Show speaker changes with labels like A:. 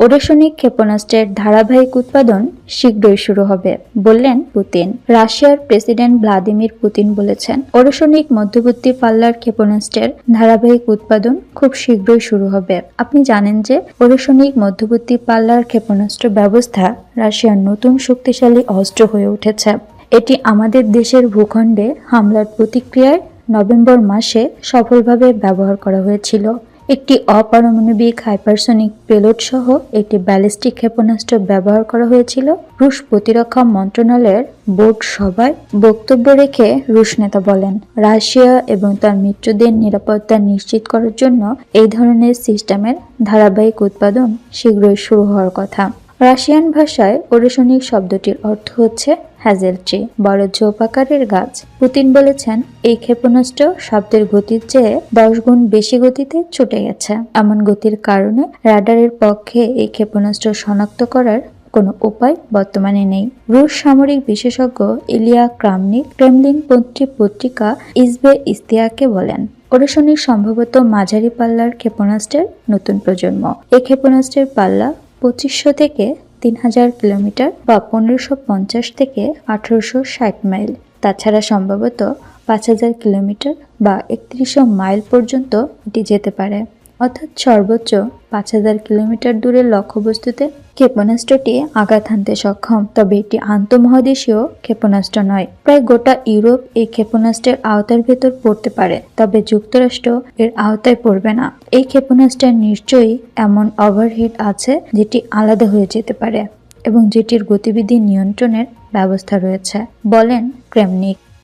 A: Oreshnik ক্ষেপণাস্ত্রের ধারাবাহিক উৎপাদন শীঘ্রই শুরু হবে, বললেন পুতিন। রাশিয়ার প্রেসিডেন্ট ভ্লাদিমির পুতিন বলেছেন ওরেশনিক মধ্যবর্তী পাল্লার ক্ষেপণাস্ত্রের ধারাবাহিক উৎপাদন খুব শীঘ্রই শুরু হবে। আপনি জানেন যে ওরেশনিক মধ্যবর্তী পাল্লার ক্ষেপণাস্ত্র ব্যবস্থা রাশিয়ার নতুন শক্তিশালী অস্ত্র হয়ে উঠেছে। এটি আমাদের দেশের ভূখণ্ডে হামলার প্রতিক্রিয়ায় নভেম্বর মাসে সফলভাবে ব্যবহার করা হয়েছিল। একটি অপারমাণবিক হাইপারসনিক পেলোড সহ একটি ব্যালিস্টিক ক্ষেপণাস্ত্র ব্যবহার করা হয়েছিল। রুশ প্রতিরক্ষা মন্ত্রণালয়ের বোর্ড সভায় বক্তব্য রেখে রুশ নেতা বলেন, রাশিয়া এবং তার মিত্রদের নিরাপত্তা নিশ্চিত করার জন্য এই ধরনের সিস্টেমের ধারাবাহিক উৎপাদন শীঘ্রই শুরু হওয়ার কথা। রাশিয়ান ভাষায় ওরেশনিক শব্দটির অর্থ হচ্ছে হ্যাজেল ট্রি বড় ঝোপাকারের গাছ। পুতিন বলেছেন, এই ক্ষেপণাস্ত্র শব্দের গতির চেয়ে দশ গুণ বেশি গতিতে ছুটে গেছে। এমন গতির কারণে রাডারের পক্ষে এই ক্ষেপণাস্ত্র শনাক্ত করার কোনো উপায় বর্তমানে নেই। রুশ সামরিক বিশেষজ্ঞ ইলিয়া ক্রামনিক ক্রেমলিনপন্থী পত্রিকা ইসবে ইস্তিয়াকে বলেন ওরেশনিক সম্ভবত মাঝারি পাল্লার ক্ষেপণাস্ত্রের নতুন প্রজন্ম। এই ক্ষেপণাস্ত্রের পাল্লা পঁচিশশো থেকে তিন হাজার কিলোমিটার বা পনেরোশো পঞ্চাশ থেকে আঠেরোশো ষাট মাইল। তাছাড়া সম্ভবত পাঁচ হাজার কিলোমিটার বা একত্রিশশো মাইল পর্যন্ত এটি যেতে পারে। অর্থাৎ সর্বোচ্চ পাঁচ হাজার কিলোমিটার দূরের লক্ষ্যবস্তুতে ক্ষেপণাস্ত্রটি আঘাত হানতে সক্ষম। তবে এটি আন্তঃমহাদেশীয় ক্ষেপণাস্ত্র নয়। প্রায় গোটা ইউরোপ এই ক্ষেপণাস্ত্রের আওতার ভেতর পড়তে পারে, তবে যুক্তরাষ্ট্র এর আওতায় পড়বে না। এই ক্ষেপণাস্ত্রের নিশ্চয়ই এমন ওভারহেড আছে যেটি আলাদা হয়ে যেতে পারে এবং যেটির গতিবিধি নিয়ন্ত্রণের ব্যবস্থা রয়েছে, বলেন ক্রেমনিক।